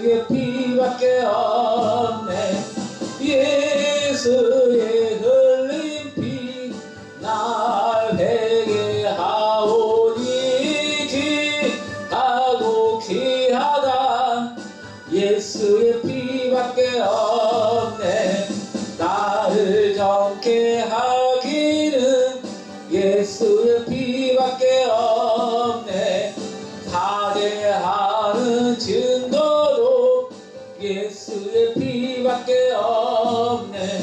예수의 피밖에 없네 예수의 흘린 피 날 회개하오니 귀하고 귀하다 예수의 피밖에 없네 나를 정케 하기 예수의 피밖에 없네.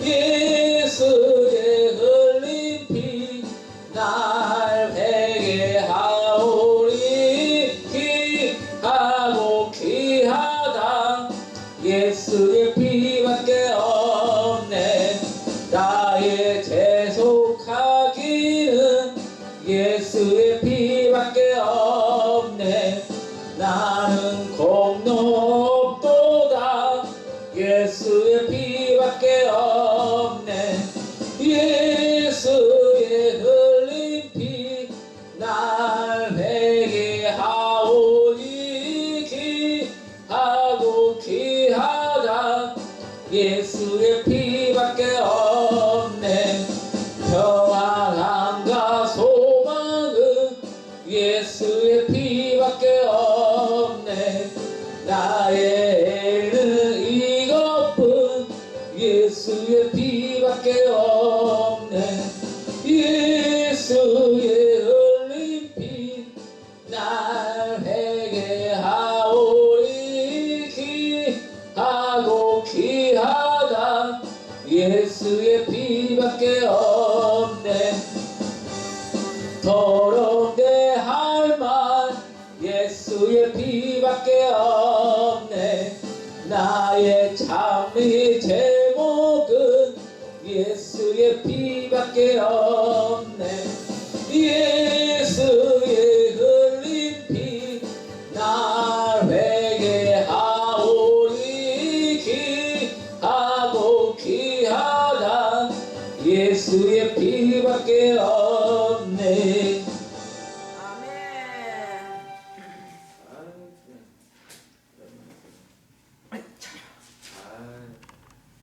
예수의 흘린 피 날 회개하오리. 귀하고 귀하다. 예수의 피밖에 없네. 나의 재속하기는 예수의 피밖에 없네. 나 예수의 피밖에 없네. 예수의 흘린 피 날 회개하오니 귀하고 귀하다. 예수의 피밖에 없네. 평안함과 소망은 예수의 피밖에 없네. 나의 예수의 피밖에 없네. 더럽게 할만 예수의 피밖에 없네. 나의 참의 제목은 예수의 피밖에 없네 귀하고